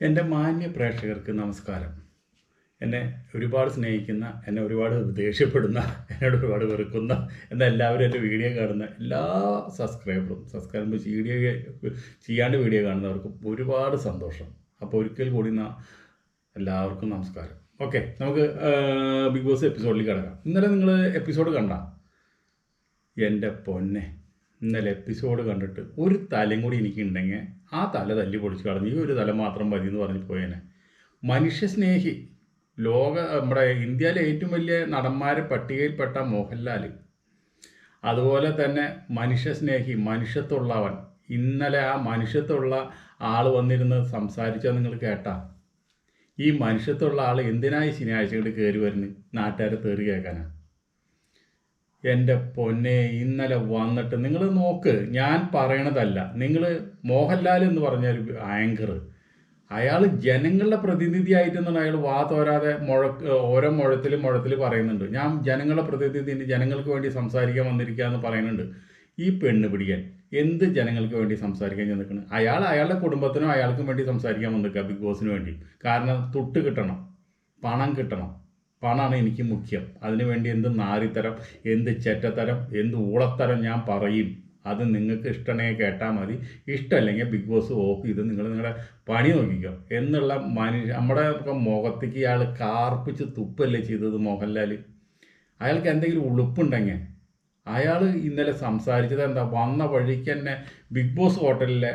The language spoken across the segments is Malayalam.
എന്റെ മാന്യ പ്രേക്ഷകർക്ക് നമസ്കാരം. എന്നെ ഒരുപാട് സ്നേഹിക്കുന്ന എന്നെ ഒരുപാട് ദേഷ്യപ്പെടുന്ന എന്നോട് ഒരുപാട് വെറുക്കുന്ന എന്നാൽ എല്ലാവരും എന്റെ വീഡിയോ കാണുന്ന എല്ലാ സബ്സ്ക്രൈബറും സബ്സ്ക്രൈബ് വീഡിയോ ചെയ്യാണ്ട് വീഡിയോ കാണുന്നവർക്കും ഒരുപാട് സന്തോഷം. അപ്പോൾ ഒരിക്കൽ കൂടി എല്ലാവർക്കും നമസ്കാരം. ഓക്കെ നമുക്ക് ബിഗ് ബോസ് എപ്പിസോഡിൽ കിടക്കാം. ഇന്നലെ നിങ്ങൾ എപ്പിസോഡ് കണ്ട? എന്റെ പൊന്നെ ഇന്നലെ എപ്പിസോഡ് കണ്ടിട്ട് ഒരു തലയും കൂടി എനിക്കുണ്ടെങ്കിൽ ആ തല തല്ലി പൊളിച്ച് കളഞ്ഞു. ഈ ഒരു തല മാത്രം മതി എന്ന് പറഞ്ഞു പോയേനെ. മനുഷ്യസ്നേഹി. ലോക നമ്മുടെ ഇന്ത്യയിലെ ഏറ്റവും വലിയ നടന്മാരെ പട്ടികയിൽപ്പെട്ട മോഹൻലാൽ അതുപോലെ തന്നെ മനുഷ്യസ്നേഹി മനുഷ്യത്തുള്ളവൻ ഇന്നലെ ആ മനുഷ്യത്തുള്ള ആൾ വന്നിരുന്ന് സംസാരിച്ചാൽ നിങ്ങൾ കേട്ടാ? ഈ മനുഷ്യത്വമുള്ള ആൾ എന്തിനായി ശനിയാഴ്ചകൾ കയറി വരുന്നത് നാട്ടുകാരെ തേറി കേൾക്കാനാ. എന്റെ പൊന്നെ ഇന്നലെ വന്നിട്ട് നിങ്ങൾ നോക്ക് ഞാൻ പറയണതല്ല. നിങ്ങൾ മോഹൻലാൽ എന്ന് പറഞ്ഞ ഒരു ആങ്കർ അയാൾ ജനങ്ങളുടെ പ്രതിനിധിയായിട്ടെന്നാണ് അയാൾ വാ തോരാതെ മുഴ ഓരോ മുഴത്തിൽ മുഴത്തിൽ പറയുന്നുണ്ട്. ഞാൻ ജനങ്ങളുടെ പ്രതിനിധി ജനങ്ങൾക്ക് വേണ്ടി സംസാരിക്കാൻ വന്നിരിക്കുക എന്ന് പറയുന്നുണ്ട്. ഈ പെണ്ണ് പിടിക്കാൻ എന്ത് ജനങ്ങൾക്ക് വേണ്ടി സംസാരിക്കാൻ ചെന്നിരിക്കുന്നത് അയാൾ അയാളുടെ കുടുംബത്തിനും അയാൾക്കും വേണ്ടി സംസാരിക്കാൻ വന്നിരിക്കുക ബിഗ് ബോസിന് വേണ്ടി. കാരണം തൊട്ട് കിട്ടണം. പണം കിട്ടണം. പണമാണ് എനിക്ക് മുഖ്യം. അതിനുവേണ്ടി എന്ത് നാരിത്തരം എന്ത് ചെറ്റത്തരം എന്ത് ഊളത്തരം ഞാൻ പറയും. അത് നിങ്ങൾക്ക് ഇഷ്ടമാണെങ്കിൽ കേട്ടാൽ മതി. ഇഷ്ടമല്ലെങ്കിൽ ബിഗ് ബോസ് ഓഫ് ചെയ്ത് നിങ്ങൾ നിങ്ങളുടെ പണി നോക്കിക്കോ. എന്നുള്ള മനുഷ്യ നമ്മുടെ മുഖത്തേക്ക് ഇയാൾ കാർപ്പിച്ച് തുപ്പല്ലേ ചെയ്തത് മോഹൻലാൽ അയാൾക്ക് എന്തെങ്കിലും ഉളുപ്പുണ്ടെങ്കിൽ അയാൾ ഇന്നലെ സംസാരിച്ചത് എന്താ? വന്ന വഴിക്ക് തന്നെ ബിഗ് ബോസ് ഹോട്ടലിലെ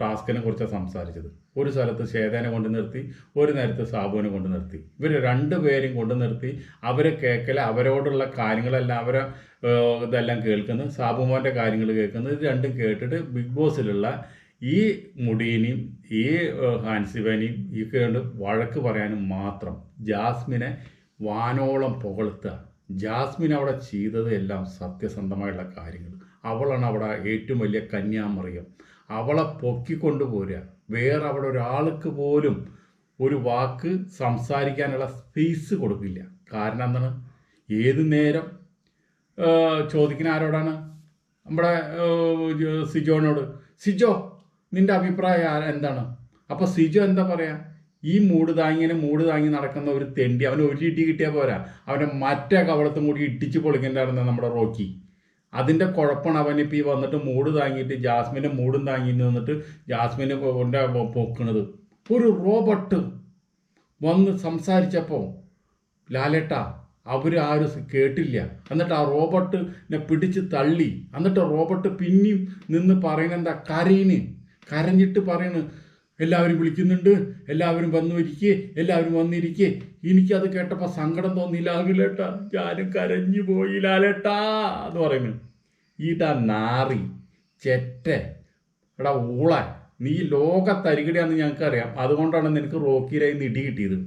ടാസ്കിനെ കുറിച്ചാണ് സംസാരിച്ചത്. ഒരു സ്ഥലത്ത് ശേതേനെ കൊണ്ട് നിർത്തി ഒരു നേരത്തെ സാബുവിനെ കൊണ്ട് നിർത്തി. ഇവർ രണ്ടുപേരും കൊണ്ട് നിർത്തി. അവരെ കേൾക്കൽ അവരോടുള്ള കാര്യങ്ങളെല്ലാം അവരെ ഇതെല്ലാം കേൾക്കുന്നു സാബുമോന്റെ കാര്യങ്ങൾ കേൾക്കുന്നു ഇത് രണ്ടും കേട്ടിട്ട് ബിഗ് ബോസിലുള്ള ഈ മുടീനെയും ഈ ഹാൻസിബനെയും ഈ കേണ്ട് വഴക്ക് പറയാനും മാത്രം ജാസ്മിനെ വാനോളം പുകഴ്ത്തുക. ജാസ്മിൻ അവിടെ ചെയ്തത് എല്ലാം സത്യസന്ധമായുള്ള കാര്യങ്ങൾ. അവളാണ് അവിടെ ഏറ്റവും വലിയ കന്യാമറിയം. അവളെ പൊക്കിക്കൊണ്ടു പോരുക. വേറെ അവിടെ ഒരാൾക്ക് പോലും ഒരു വാക്ക് സംസാരിക്കാനുള്ള സ്പേസ് കൊടുക്കില്ല. കാരണം എന്താണ്? ഏത് നേരം ചോദിക്കുന്ന ആരോടാണ്? നമ്മുടെ സിജോനോട് സിജോ നിന്റെ അഭിപ്രായം എന്താണ്? അപ്പോൾ സിജോ എന്താ പറയാ? ഈ മൂട് താങ്ങിനെ മൂട് താങ്ങി നടക്കുന്ന ഒരു തെണ്ടി അവന് ഒരു ഇടി കിട്ടിയാൽ പോരാ. അവനെ മറ്റേ കവളത്തും കൂടി ഇട്ടിച്ച് പൊളിക്കണ്ടായിരുന്നു നമ്മുടെ റോക്കി. അതിന്റെ കുഴപ്പമാണ് അവനിപ്പോൾ ഈ വന്നിട്ട് മൂട് താങ്ങിയിട്ട് ജാസ്മിനെ മൂടും താങ്ങിയിട്ട് വന്നിട്ട് ജാസ്മിനെ കൊണ്ട് പോക്കുന്നത് ഒരു റോബോട്ട് വന്ന് സംസാരിച്ചപ്പോൾ ലാലേട്ട അവർ ആരും കേട്ടില്ല. എന്നിട്ട് ആ റോബോട്ടിനെ പിടിച്ച് തള്ളി. എന്നിട്ട് റോബോട്ട് പിന്നെയും നിന്ന് പറയുന്നത് എന്താ കരയിന്. കരഞ്ഞിട്ട് പറയണ് എല്ലാവരും വിളിക്കുന്നുണ്ട്. എല്ലാവരും വന്നു ഇരിക്കേ എല്ലാവരും വന്നിരിക്കേ. എനിക്കത് കേട്ടപ്പോൾ സങ്കടം തോന്നിയില്ല. ഞാനും കരഞ്ഞു പോയി ലാലേട്ടാ എന്ന് പറയുന്നു. ഈട്ടാ നാറി ചെറ്റ. എടാ ഊള നീ ലോകത്തരികിടയാന്ന് ഞങ്ങൾക്കറിയാം. അതുകൊണ്ടാണ് നിനക്ക് റോക്കിയിലായി ഇടി കിട്ടിയത്.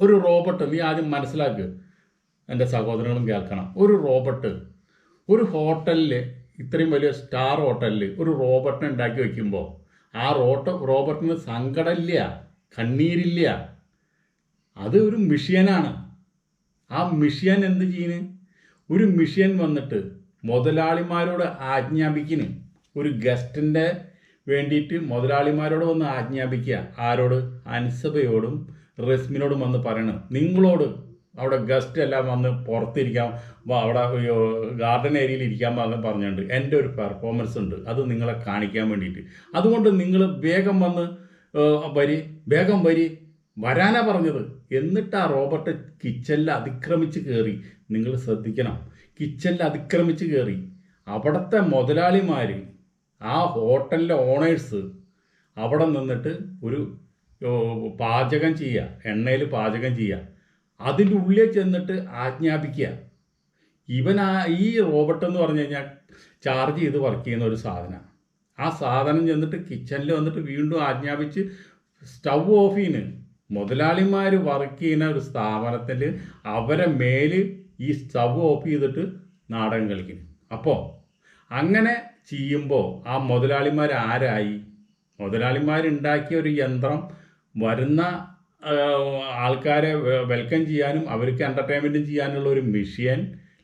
ഒരു റോബോട്ട് നീ ആദ്യം മനസ്സിലാക്കുക എന്റെ സഹോദരങ്ങളും കേൾക്കണം. ഒരു റോബോട്ട് ഒരു ഹോട്ടലിൽ ഇത്രയും വലിയ സ്റ്റാർ ഹോട്ടലിൽ ഒരു റോബോട്ടിനെ ഉണ്ടാക്കി വയ്ക്കുമ്പോൾ ആ റോട്ട് റോബർട്ടിന് സങ്കടമില്ല കണ്ണീരില്ല. അത് ഒരു മിഷ്യനാണ്. ആ മിഷ്യൻ എന്ത് ചെയ്യുന്നു ഒരു മിഷ്യൻ വന്നിട്ട് മുതലാളിമാരോട് ആജ്ഞാപിക്കുന്നു ഒരു ഗസ്റ്റിന്റെ വേണ്ടിയിട്ട് മുതലാളിമാരോട് വന്ന് ആജ്ഞാപിക്കുക. ആരോട്? അൻസബയോടും റസ്മിനോടും വന്ന് പറയണം. നിങ്ങളോട് അവിടെ ഗസ്റ്റ് എല്ലാം വന്ന് പുറത്തിരിക്കാം. അവിടെ ഗാർഡൻ ഏരിയയിൽ ഇരിക്കാൻ പറഞ്ഞ് പറഞ്ഞിട്ടുണ്ട്. എന്റെ ഒരു പെർഫോമൻസ് ഉണ്ട്. അത് നിങ്ങളെ കാണിക്കാൻ വേണ്ടിയിട്ട്. അതുകൊണ്ട് നിങ്ങൾ വേഗം വന്ന് വരി വേഗം വരി. വരാനാ പറഞ്ഞത്. എന്നിട്ട് ആ റോബർട്ട് കിച്ചണിൽ അതിക്രമിച്ച് കയറി നിങ്ങൾ ശ്രദ്ധിക്കണം. കിച്ചണിൽ അതിക്രമിച്ച് കയറി അവിടുത്തെ മുതലാളിമാർ ആ ഹോട്ടലിലെ ഓണേഴ്സ് അവിടെ നിന്നിട്ട് ഒരു പാചകം ചെയ്യുക. എണ്ണയിൽ പാചകം ചെയ്യുക. അതിന്റെ ഉള്ളിൽ ചെന്നിട്ട് ആജ്ഞാപിക്കുക. ഇവൻ ആ ഈ റോബോട്ട് എന്ന് പറഞ്ഞു കഴിഞ്ഞാൽ ചാർജ് ചെയ്ത് വർക്ക് ചെയ്യുന്ന ഒരു സാധനമാണ് ആ സാധനം ചെന്നിട്ട് കിച്ചണിൽ വന്നിട്ട് വീണ്ടും ആജ്ഞാപിച്ച് സ്റ്റൗ ഓഫ് ചെയ്യുന്നു മുതലാളിമാർ വർക്ക് ചെയ്യുന്ന ഒരു സ്ഥാപനത്തിൽ അവരെ മേൽ ഈ സ്റ്റൗ ഓഫ് ചെയ്തിട്ട് നാടകം കളിക്കുന്നു. അപ്പോൾ അങ്ങനെ ചെയ്യുമ്പോൾ ആ മുതലാളിമാർ ആരായി? മുതലാളിമാരുണ്ടാക്കിയ ഒരു യന്ത്രം വരുന്ന ആൾക്കാരെ വെൽക്കം ചെയ്യാനും അവർക്ക് എന്റർടൈൻമെന്റും ചെയ്യാനുള്ള ഒരു മെഷീൻ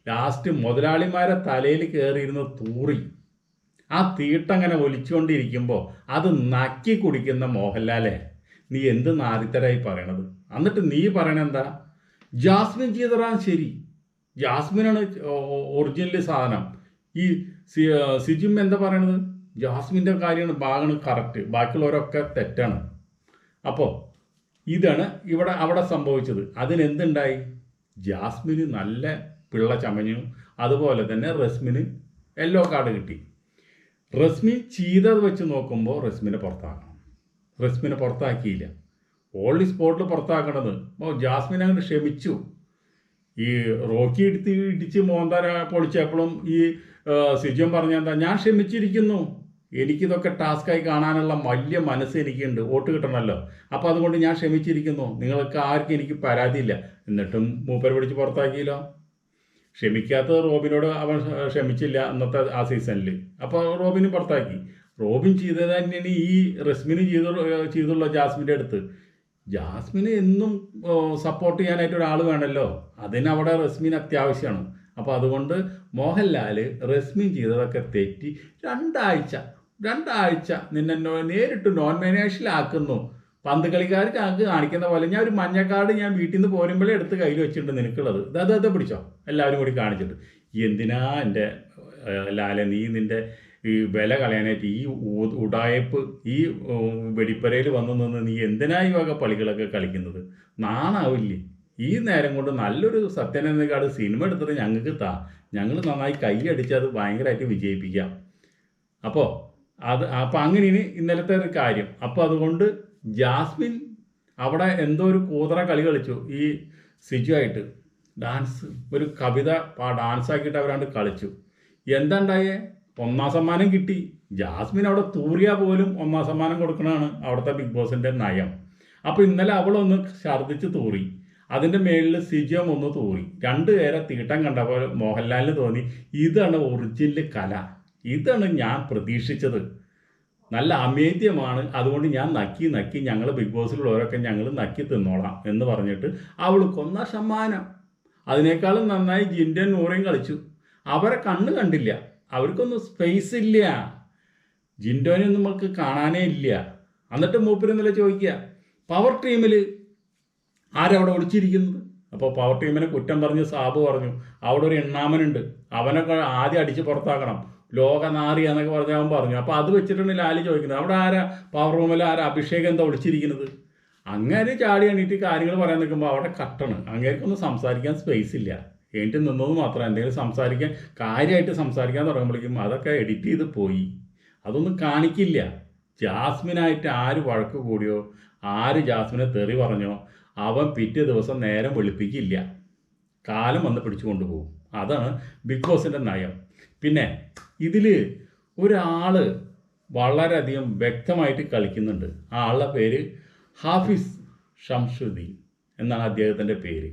ലാസ്റ്റ് മുതലാളിമാരെ തലയിൽ കയറിയിരുന്ന് തൂറി. ആ തീട്ടങ്ങനെ ഒലിച്ചുകൊണ്ടിരിക്കുമ്പോൾ അത് നക്കി കുടിക്കുന്ന മോഹൻലാലെ നീ എന്ത് നാരിത്തരായി പറയണത്? എന്നിട്ട് നീ പറയണെന്താ ജാസ്മിൻ ചെയ്തറാൻ ശരി. ജാസ്മിനാണ് ഒറിജിനൽ സാധനം. ഈ സിജിം എന്താ പറയണത്? ജാസ്മിന്റെ കാര്യമാണ് ഭാഗമാണ് കറക്റ്റ് ബാക്കിയുള്ളവരൊക്കെ തെറ്റാണ്. അപ്പോൾ ഇതാണ് ഇവിടെ അവിടെ സംഭവിച്ചത്. അതിനെന്തുണ്ടായി? ജാസ്മിന് നല്ല പിള്ള ചമഞ്ഞു. അതുപോലെ തന്നെ റസ്മിന് യെല്ലോ കാർഡ് കിട്ടി. റസ്മി ചെയ്തത് വെച്ച് നോക്കുമ്പോൾ റസ്മിനെ പുറത്താക്കണം. റസ്മിനെ പുറത്താക്കിയില്ല. ഓൺലി സ്പോട്ടിൽ പുറത്താക്കണത്. അപ്പോൾ ജാസ്മിൻ അങ്ങോട്ട് ക്ഷമിച്ചു. ഈ റോക്കി എടുത്ത് ഇടിച്ച് മോന്താര പൊളിച്ചപ്പോഴും ഈ സിജം പറഞ്ഞ എന്താ ഞാൻ ക്ഷമിച്ചിരിക്കുന്നു. എനിക്കിതൊക്കെ ടാസ്ക്കായി കാണാനുള്ള വലിയ മനസ്സ് എനിക്കുണ്ട്. വോട്ട് കിട്ടണമല്ലോ. അപ്പോൾ അതുകൊണ്ട് ഞാൻ ക്ഷമിച്ചിരിക്കുന്നു. നിങ്ങൾക്ക് ആർക്കും എനിക്ക് പരാതിയില്ല എന്നിട്ടും മൂപ്പർ പിടിച്ച് പുറത്താക്കിയല്ലോ. ക്ഷമിക്കാത്തത് റോബിനോട് അവൻ ക്ഷമിച്ചില്ല അന്നത്തെ ആ സീസണിൽ അപ്പോൾ റോബിനും പുറത്താക്കി. റോബിൻ ചെയ്തത് തന്നെയാണ് ഈ റസ്മിന് ചെയ്ത ചെയ്തുള്ള ജാസ്മിന്റെ അടുത്ത്. ജാസ്മിന് എന്നും സപ്പോർട്ട് ചെയ്യാനായിട്ട് ഒരാൾ വേണമല്ലോ അതിനവിടെ റെസ്മിൻ അത്യാവശ്യമാണ്. അപ്പോൾ അതുകൊണ്ട് മോഹൻലാൽ റസ്മിൻ ചെയ്തതൊക്കെ തെറ്റി രണ്ടാഴ്ച രണ്ടാഴ്ച നിന്നെ നേരിട്ട് നോൺ മേനേഷനിലാക്കുന്നു പന്ത് കളിക്കാർ ഞങ്ങൾക്ക് കാണിക്കുന്ന പോലെ. ഞാൻ ഒരു മഞ്ഞ കാർഡ് ഞാൻ വീട്ടിൽ നിന്ന് പോരുമ്പോഴേ എടുത്ത് കയ്യിൽ വെച്ചിട്ടുണ്ട് നിനക്കുള്ളത്. ഇത് അത് പിടിച്ചോ? എല്ലാവരും കൂടി കാണിച്ചിട്ട്. എന്തിനാ എന്റെ ലാലെ നീ നിന്റെ ഈ വില കളയാനായിട്ട് ഈ ഉടായ്പ് ഈ വെടിപ്പരയിൽ വന്നു നിന്ന് നീ എന്തിനാ ഈ വക പളികളൊക്കെ കളിക്കുന്നത്? നാണാവില്ലേ? ഈ നേരം കൊണ്ട് നല്ലൊരു സത്യനെന്നേക്കാട് സിനിമ എടുത്തിട്ട് ഞങ്ങൾക്ക് താ. ഞങ്ങൾ നന്നായി കൈയടിച്ച് അത് ഭയങ്കരമായിട്ട് വിജയിപ്പിക്കാം. അപ്പോൾ അത് അങ്ങനെ അങ്ങനെയാണ് ഇന്നലത്തെ ഒരു കാര്യം. അപ്പോൾ അതുകൊണ്ട് ജാസ്മിൻ അവിടെ എന്തോ ഒരു കൂതറ കളി കളിച്ചു. ഈ സിജു ആയിട്ട് ഡാൻസ് ഒരു കവിത പാ ഡാൻസ് ആക്കിയിട്ട് അവരാണ്ട് കളിച്ചു. എന്താ ഉണ്ടായേ? ഒന്നാം സമ്മാനം കിട്ടി. ജാസ്മിൻ അവിടെ തൂറിയ പോലും ഒന്നാം സമ്മാനം കൊടുക്കണതാണ് അവിടുത്തെ ബിഗ് ബോസിന്റെ നയം. അപ്പോൾ ഇന്നലെ അവളൊന്ന് ഛർദ്ദിച്ച് തൂറി. അതിന്റെ മേളിൽ സിജം ഒന്ന് തൂറി. രണ്ടുപേരെ തീട്ടം കണ്ടപ്പോൾ മോഹൻലാലിന് തോന്നി ഇതാണ് ഒറിജിനൽ കല. ഇതാണ് ഞാൻ പ്രതീക്ഷിച്ചത്. നല്ല അമേദ്യമാണ്. അതുകൊണ്ട് ഞാൻ നക്കി നക്കി ഞങ്ങൾ ബിഗ് ബോസിലുള്ളവരൊക്കെ ഞങ്ങൾ നക്കി തിന്നോളാം എന്ന് പറഞ്ഞിട്ട് അവൾക്കൊന്ന സമ്മാനം അതിനേക്കാളും നന്നായി ജിൻഡൻ നൂറയും കളിച്ചു. അവരെ കണ്ണ് കണ്ടില്ല. അവർക്കൊന്നും സ്പേസ് ഇല്ല. ജിൻഡോനെ നമുക്ക് കാണാനേ ഇല്ല. എന്നിട്ട് മൂപ്പര് ഇന്നലെ ചോദിക്കുക പവർ ടീമിൽ ആരവിടെ ഒളിച്ചിരിക്കുന്നത്? അപ്പോൾ പവർ ടീമിനെ കുറ്റം പറഞ്ഞ് സാബ് പറഞ്ഞു അവിടെ ഒരു എണ്ണാമനുണ്ട്. അവനൊക്കെ ആദ്യം അടിച്ച് പുറത്താക്കണം. ലോകനാറി എന്നൊക്കെ പറഞ്ഞ് അവൻ പറഞ്ഞു. അപ്പോൾ അത് വെച്ചിട്ടാണ് ലാലി ചോദിക്കുന്നത്. അവിടെ ആരാ? പവർ റൂമിൽ ആരാ? അഭിഷേകം എന്താ ഒളിച്ചിരിക്കുന്നത്? അങ്ങനെ ചാടി എണീറ്റ് കാര്യങ്ങൾ പറയാൻ നിൽക്കുമ്പോൾ അവിടെ കട്ടണ് അങ്ങേർക്കൊന്നും സംസാരിക്കാൻ സ്പേസ് ഇല്ല. എണീറ്റ് നിന്നത് മാത്രം. എന്തെങ്കിലും സംസാരിക്കാൻ കാര്യമായിട്ട് സംസാരിക്കാൻ തുടങ്ങുമ്പോഴേക്കും അതൊക്കെ എഡിറ്റ് ചെയ്ത് പോയി. അതൊന്നും കാണിക്കില്ല. ജാസ്മിനായിട്ട് ആര് വഴക്ക് കൂടിയോ ആര് ജാസ്മിനെ തെറി പറഞ്ഞോ അവൻ പിറ്റേ ദിവസം നേരം വെളുപ്പിക്കില്ല. കാലം വന്ന് പിടിച്ചു കൊണ്ടുപോകും. അതാണ് ബിഗ് ബോസിന്റെ നയം. പിന്നെ ഇതിൽ ഒരാൾ വളരെയധികം വ്യക്തമായിട്ട് കളിക്കുന്നുണ്ട്. ആ ആളുടെ പേര് ഹാഫിസ് ഷംഷുദ്ദീൻ എന്നാണ് അദ്ദേഹത്തിന്റെ പേര്.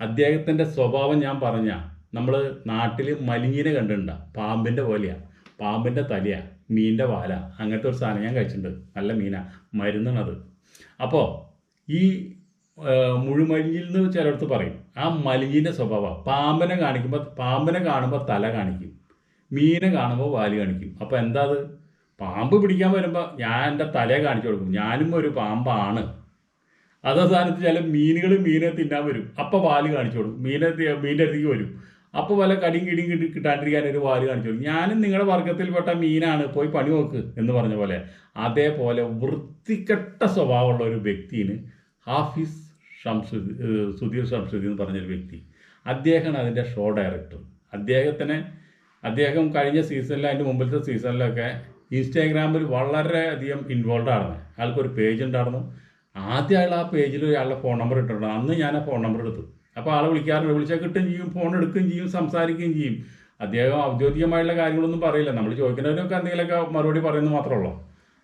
അദ്ദേഹത്തിന്റെ സ്വഭാവം ഞാൻ പറഞ്ഞ നമ്മൾ നാട്ടിൽ മലിഞ്ഞിനെ കണ്ടിട്ടുണ്ട. പാമ്പിന്റെ പോലെയാണ് പാമ്പിന്റെ തലയാണ് മീനിന്റെ വാല. അങ്ങനത്തെ ഒരു സാധനം ഞാൻ കഴിച്ചിട്ടുണ്ട്. നല്ല മീനാ. മരുന്നാണത് അപ്പോൾ ഈ മുഴുമലിഞ്ഞിൽ നിന്ന് ചിലടത്ത് പറയും ആ മലിഞ്ഞിന്റെ സ്വഭാവം. പാമ്പിനെ കാണിക്കുമ്പോൾ പാമ്പിനെ കാണുമ്പോൾ തല കാണിക്കും. മീനെ കാണുമ്പോൾ വാൽ കാണിക്കും. അപ്പോൾ എന്താ അത് പാമ്പ് പിടിക്കാൻ വരുമ്പോൾ ഞാൻ എന്റെ തലയെ കാണിച്ചു കൊടുക്കും. ഞാനും ഒരു പാമ്പാണ്. അതേ സ്ഥാനത്ത് ചില മീനുകൾ മീനെ തിന്നാൻ വരും. അപ്പോൾ വാൽ കാണിച്ചു കൊടുക്കും. മീനെ മീന്റെ അടുത്തേക്ക് വരും. അപ്പോൾ വല്ല കടിയും കിടിയും കിട്ടി കിട്ടാണ്ടിരിക്കാൻ ഒരു വാൽ കാണിച്ചു കൊടുക്കും. ഞാനും നിങ്ങളുടെ വർഗത്തിൽപ്പെട്ട മീനാണ്. പോയി പണി നോക്ക് എന്ന് പറഞ്ഞ പോലെ. അതേപോലെ വൃത്തികെട്ട സ്വഭാവമുള്ള ഒരു വ്യക്തിന് ഹാഫിസ് ഷംസുദ്ദീൻ സുധീർ ഷംസുദ്ദീൻ എന്ന് പറഞ്ഞൊരു വ്യക്തി. അദ്ദേഹമാണ് അതിന്റെ ഷോ ഡയറക്ടർ. അദ്ദേഹത്തിന് അദ്ദേഹം കഴിഞ്ഞ സീസണിൽ അതിന്റെ മുമ്പിലത്തെ സീസണിലൊക്കെ ഇൻസ്റ്റാഗ്രാമിൽ വളരെ അധികം ഇൻവോൾവ് ആയിരുന്നു അയാൾക്കൊരു പേജ് ഉണ്ടായിരുന്നു. ആദ്യം അയാൾ ആ പേജിൽ അയാളുടെ ഫോൺ നമ്പർ ഇട്ടിട്ടുണ്ട്. അന്ന് ഞാൻ ആ ഫോൺ നമ്പർ എടുത്തു. അപ്പോൾ ആളെ വിളിക്കാറുണ്ട്. വിളിച്ചാൽ കിട്ടുകയും ചെയ്യും ഫോൺ എടുക്കുകയും ചെയ്യും സംസാരിക്കുകയും ചെയ്യും. അദ്ദേഹം ഔദ്യോഗികമായുള്ള കാര്യങ്ങളൊന്നും പറയില്ല. നമ്മൾ ചോദിക്കുന്നവരൊക്കെ എന്തെങ്കിലുമൊക്കെ മറുപടി പറയുന്നത് മാത്രമേ ഉള്ളൂ.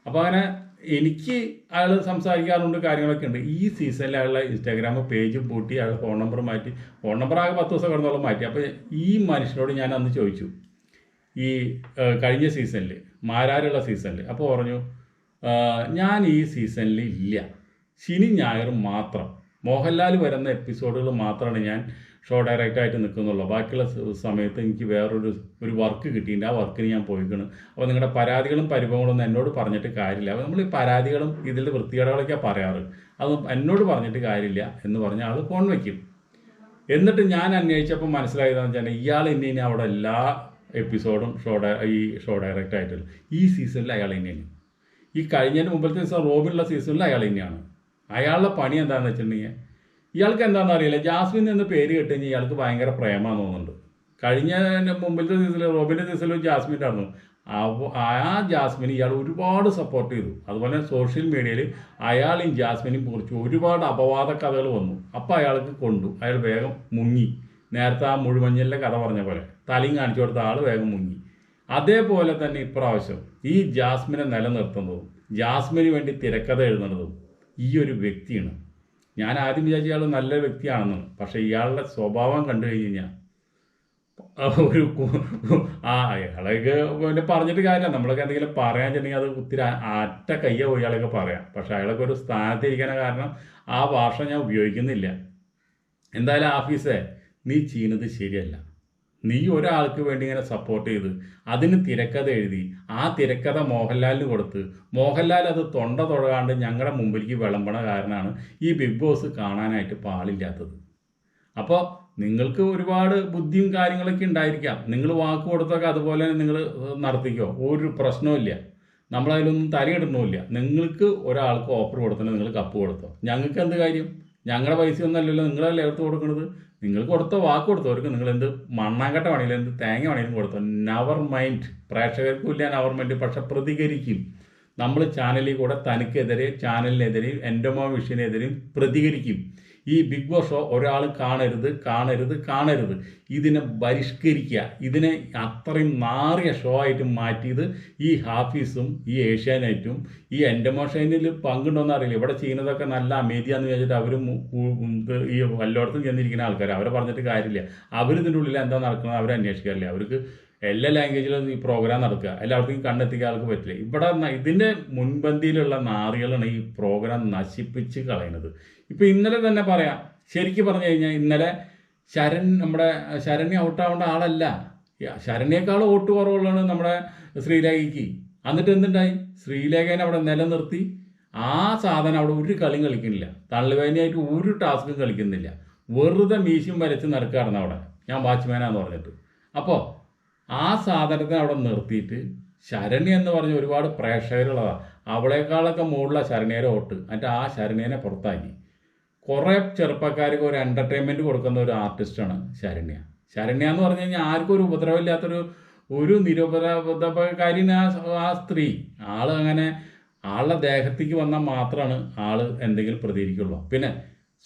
അപ്പോൾ അങ്ങനെ എനിക്ക് അയാൾ സംസാരിക്കാറുണ്ട് കാര്യങ്ങളൊക്കെ ഉണ്ട്. ഈ സീസണിൽ അയാളുടെ ഇൻസ്റ്റാഗ്രാം പേജ് പൂട്ടി അയാൾ ഫോൺ നമ്പർ മാറ്റി. ഫോൺ നമ്പർ ആകെ പത്ത് ദിവസം കിടന്നോളം മാറ്റി. അപ്പോൾ ഈ മനുഷ്യനോട് ഞാൻ അന്ന് ചോദിച്ചു ഈ കഴിഞ്ഞ സീസണിൽ മാരാരുള്ള സീസണിൽ അപ്പോൾ പറഞ്ഞു ഞാൻ ഈ സീസണിൽ ഇല്ല. ശനി ഞായർ മാത്രം. മോഹൻലാൽ വരുന്ന എപ്പിസോഡുകൾ മാത്രമാണ് ഞാൻ ഷോ ഡയറക്റ്റ് ആയിട്ട് നിൽക്കുന്നുള്ളൂ ബാക്കിയുള്ള സമയത്ത് എനിക്ക് വേറൊരു ഒരു വർക്ക് കിട്ടിയിട്ടുണ്ട്. ആ വർക്കിന് ഞാൻ പോയിക്കണം. അപ്പോൾ നിങ്ങളുടെ പരാതികളും പരിഭവങ്ങളൊന്നും എന്നോട് പറഞ്ഞിട്ട് കാര്യമില്ല. അപ്പോൾ നമ്മൾ ഈ പരാതികളും ഇതിൽ വൃത്തികേടുകളൊക്കെ പറയാറ്. അത് എന്നോട് പറഞ്ഞിട്ട് കാര്യമില്ല എന്ന് പറഞ്ഞ ആൾ ഫോൺ വയ്ക്കും എന്നിട്ട് ഞാൻ അന്വേഷിച്ചപ്പോൾ മനസ്സിലായതെന്ന് വെച്ചാൽ ഇയാൾ ഇനി ഇനി അവിടെ എല്ലാ എപ്പിസോഡും ഷോ ഈ ഷോ ഡയറക്റ്റ് ആയിട്ടുള്ള ഈ സീസണിൽ അയാൾ തന്നെയാണ് ഈ കഴിഞ്ഞതിന് മുമ്പത്തെ ദിവസം റോബിനുള്ള സീസണിൽ അയാൾ തന്നെയാണ് അയാളുടെ പണി എന്താണെന്ന് വെച്ചിട്ടുണ്ടെങ്കിൽ ഇയാൾക്ക് എന്താണെന്ന് അറിയില്ല ജാസ്മിൻ എന്ന് പേര് കേട്ട് ഇയാൾക്ക് ഭയങ്കര പ്രേമാന്ന് തോന്നുന്നുണ്ട്. കഴിഞ്ഞ മുമ്പിലത്തെ ദിവസം റോബിന്റെ ദിവസം ജാസ്മിൻ ആയിരുന്നു. ആ ജാസ്മിന് ഇയാൾ ഒരുപാട് സപ്പോർട്ട് ചെയ്തു. അതുപോലെ സോഷ്യൽ മീഡിയയിൽ അയാളും ജാസ്മിനും കുറിച്ച് ഒരുപാട് അപവാദ കഥകൾ വന്നു. അപ്പോൾ അയാൾക്ക് കൊണ്ടു. അയാൾ വേഗം മുങ്ങി. നേരത്തെ ആ മുഴുമഞ്ഞലിന്റെ കഥ പറഞ്ഞ പോലെ. തലയും കാണിച്ചു കൊടുത്ത ആൾ വേഗം മുങ്ങി. അതേപോലെ തന്നെ ഇപ്രാവശ്യം ഈ ജാസ്മിനെ നിലനിർത്തുന്നതും ജാസ്മിന് വേണ്ടി തിരക്കഥ എഴുതുന്നതും ഈ ഒരു വ്യക്തിയാണ് ഞാൻ ആദ്യം വിചാരിച്ച ഇയാൾ നല്ല വ്യക്തിയാണെന്ന് പക്ഷേ ഇയാളുടെ സ്വഭാവം കണ്ടു കഴിഞ്ഞ് കഴിഞ്ഞാൽ ഒരു ആ അയാളൊക്കെ പിന്നെ പറഞ്ഞിട്ട് കാര്യമില്ല. നമ്മളൊക്കെ എന്തെങ്കിലും പറയാൻ ചെന്നെങ്കിൽ അത് ഒത്തിരി അറ്റ കയ്യ ഇയാളൊക്കെ പറയാം. പക്ഷെ അയാളൊക്കെ ഒരു സ്ഥാനത്തിരിക്കാൻ കാരണം ആ ഭാഷ ഞാൻ ഉപയോഗിക്കുന്നില്ല. എന്തായാലും ആഫീസേ നീ ചെയ്യുന്നത് ശരിയല്ല. നീ ഒരാൾക്ക് വേണ്ടി ഇങ്ങനെ സപ്പോർട്ട് ചെയ്ത് അതിന് തിരക്കഥ എഴുതി ആ തിരക്കഥ മോഹൻലാലിന് കൊടുത്ത് മോഹൻലാൽ അത് തൊണ്ട തൊഴാണ്ട് ഞങ്ങളുടെ മുമ്പിലേക്ക് വിളമ്പണ കാരണമാണ് ഈ ബിഗ് ബോസ് കാണാനായിട്ട് പാളില്ലാത്തത്. അപ്പോൾ നിങ്ങൾക്ക് ഒരുപാട് ബുദ്ധിയും കാര്യങ്ങളൊക്കെ ഉണ്ടായിരിക്കാം. നിങ്ങൾ വാക്ക് കൊടുത്തൊക്കെ അതുപോലെ നിങ്ങൾ നടത്തിക്കോ. ഒരു പ്രശ്നവുമില്ല നമ്മളതിലൊന്നും തലയിടണമില്ല നിങ്ങൾക്ക് ഒരാൾക്ക് ഓഫർ കൊടുത്തിട്ട് നിങ്ങൾ കപ്പ് കൊടുത്തോ. ഞങ്ങൾക്ക് എന്ത് കാര്യം? ഞങ്ങളുടെ പൈസ അല്ലല്ലോ. നിങ്ങളല്ലേ എടുത്ത് കൊടുക്കുന്നത് നിങ്ങൾ കൊടുത്ത വാക്ക് കൊടുത്തവർക്ക് നിങ്ങൾ എന്ത് മണ്ണാങ്കട്ട വേണമെങ്കിലും എന്ത് തേങ്ങ വേണമെങ്കിലും കൊടുത്തോ. നവർ മൈൻഡ് പ്രേക്ഷകർക്കും ഇല്ല നവർ മൈൻഡ് പക്ഷെ പ്രതികരിക്കും. നമ്മൾ ചാനലിൽ കൂടെ തനിക്കെതിരെ ചാനലിനെതിരെയും എൻഡോമോ വിഷനെതിരെയും പ്രതികരിക്കും. ഈ ബിഗ് ബോസ് ഷോ ഒരാൾ കാണരുത് കാണരുത് കാണരുത്. ഇതിനെ ബഹിഷ്കരിക്കുക ഇതിനെ അത്രയും മാറിയ ഷോ ആയിട്ട് മാറ്റിയത് ഈ ഹാഫീസും ഈ ഏഷ്യാനെറ്റും ഈ എൻഡമോഷനിൽ പങ്കുണ്ടോന്ന് അറിയില്ല. ഇവിടെ ചെയ്യുന്നതൊക്കെ നല്ല അമേദിയാന്ന് വിചാരിച്ചിട്ട് അവരും ഈ വല്ലോടത്തും ചെന്നിരിക്കുന്ന ആൾക്കാർ അവരെ പറഞ്ഞിട്ട് കാര്യമില്ല. അവരിതിന്റെ ഉള്ളിൽ എന്താ നടക്കുന്നത്? അവരെ അന്വേഷിക്കാറില്ല അവർക്ക് എല്ലാ ലാംഗ്വേജിലും ഈ പ്രോഗ്രാം നടക്കുക. എല്ലാവർക്കും കണ്ടെത്തിക്കാൻ ആൾക്ക് പറ്റില്ല. ഇവിടെ ഇതിന്റെ മുൻപന്തിയിലുള്ള നാറികളാണ് ഈ പ്രോഗ്രാം നശിപ്പിച്ച് കളയുന്നത് ഇപ്പോൾ ഇന്നലെ തന്നെ പറയാം. ശരിക്കും പറഞ്ഞു കഴിഞ്ഞാൽ ഇന്നലെ ശരൺ നമ്മുടെ ശരണ്യ ഔട്ടാവേണ്ട ആളല്ല. ശരണ്യേക്കാൾ വോട്ട് കുറവുള്ളതാണ് നമ്മുടെ ശ്രീലേഖയ്ക്ക്. എന്നിട്ട് എന്തുണ്ടായി? ശ്രീലേഖനെ അവിടെ നിലനിർത്തി. ആ സാധനം അവിടെ ഒരു കളിയും കളിക്കുന്നില്ല. തള്ളുവേനയായിട്ട് ഒരു ടാസ്കും കളിക്കുന്നില്ല. വെറുതെ മീശയും വരച്ച് നടക്കുകയാണ് അവിടെ. ഞാൻ വാച്ച്മാനാന്ന് പറഞ്ഞിട്ട്. അപ്പോൾ ആ സാധനത്തെ അവിടെ നിർത്തിയിട്ട് ശരണി എന്ന് പറഞ്ഞ ഒരുപാട് പ്രേക്ഷകരുള്ളതാണ് അവളെക്കാളൊക്കെ മുകളിലുള്ള ശരണ്യയുടെ ഓട്ട് എന്നിട്ട് ആ ശരണ്യനെ പുറത്താക്കി. കുറേ ചെറുപ്പക്കാർക്ക് ഒരു എന്റർടൈൻമെന്റ് കൊടുക്കുന്ന ഒരു ആർട്ടിസ്റ്റാണ് ശരണ്യ. ശരണ്യ എന്ന് പറഞ്ഞു കഴിഞ്ഞാൽ ആർക്കും ഒരു ഉപദ്രവമില്ലാത്തൊരു ഒരു നിരുപദ്രവകാരിന ആ സ്ത്രീ. ആൾ അങ്ങനെ ആളുടെ ദേഹത്തേക്ക് വന്നാൽ മാത്രമാണ് ആൾ എന്തെങ്കിലും പ്രതികരിക്കുള്ളൂ. പിന്നെ